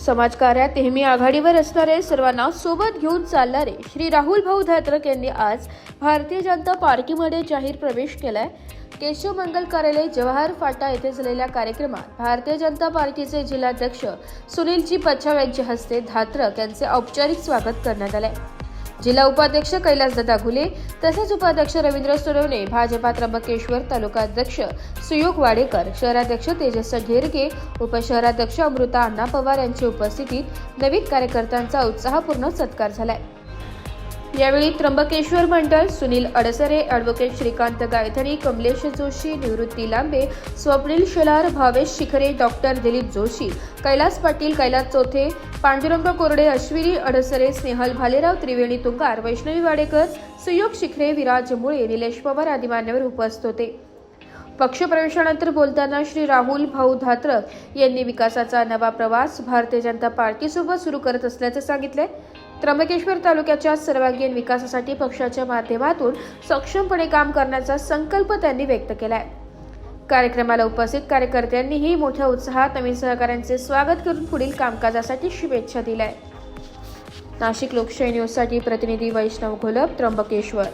समाजकार्यात नेहमी आघाडीवर असणारे सर्वांना सोबत घेऊन चालणारे श्री राहुल भाऊ धात्रक यांनी आज भारतीय जनता पार्टीमध्ये जाहीर प्रवेश केलाय. केशव मंगल कार्यालय जवाहर फाटा येथे झालेल्या कार्यक्रमात भारतीय जनता पार्टीचे जिल्हाध्यक्ष सुनीलजी पच्छाव यांच्या हस्ते धात्रक यांचे औपचारिक स्वागत करण्यात आले जिल्हा उपाध्यक्ष कैलास दत्ता घुले तसेच उपाध्यक्ष रवींद्र सुरवणे भाजपा त्र्यंबकेश्वर तालुकाध्यक्ष सुयोग वाडेकर शहराध्यक्ष तेजस ढेरगे उपशहराध्यक्ष अमृता अण्णा पवार यांच्या उपस्थितीत नवीन कार्यकर्त्यांचा उत्साहपूर्ण सत्कार झालाय. यावेळी त्र्यंबकेश्वर मंडळ सुनील अडसरे ॲडव्होकेट श्रीकांत गायधनी कमलेश जोशी निवृत्ती लांबे स्वप्नील शेलार भावेश शिखरे डॉक्टर दिलीप जोशी कैलास पाटील कैलास चोथे पांडुरंग कोरडे अश्विनी अडसरे स्नेहल भालेराव त्रिवेणी तुंगार वैष्णवी वाडेकर सुयोग शिखरे विराज मुळे निलेश पवार आदी मान्यवर उपस्थित होते. पक्षप्रवेशानंतर बोलताना श्री राहुल भाऊ धात्रक यांनी विकासाचा नवा प्रवास भारतीय जनता पार्टीसोबत सुरू करत असल्याचे सांगितले. त्र्यंबकेश्वर तालुक्याच्या सर्वांगीण विकासासाठी पक्षाच्या माध्यमातून सक्षमपणे काम करण्याचा संकल्प त्यांनी व्यक्त केलाय. कार्यक्रमाला उपस्थित कार्यकर्त्यांनीही मोठ्या उत्साहात नवीन सहकाऱ्यांचे स्वागत करून पुढील कामकाजासाठी शुभेच्छा दिल्या नाशिक लोकशाही न्यूजसाठी प्रतिनिधी वैष्णव घोलप त्र्यंबकेश्वर.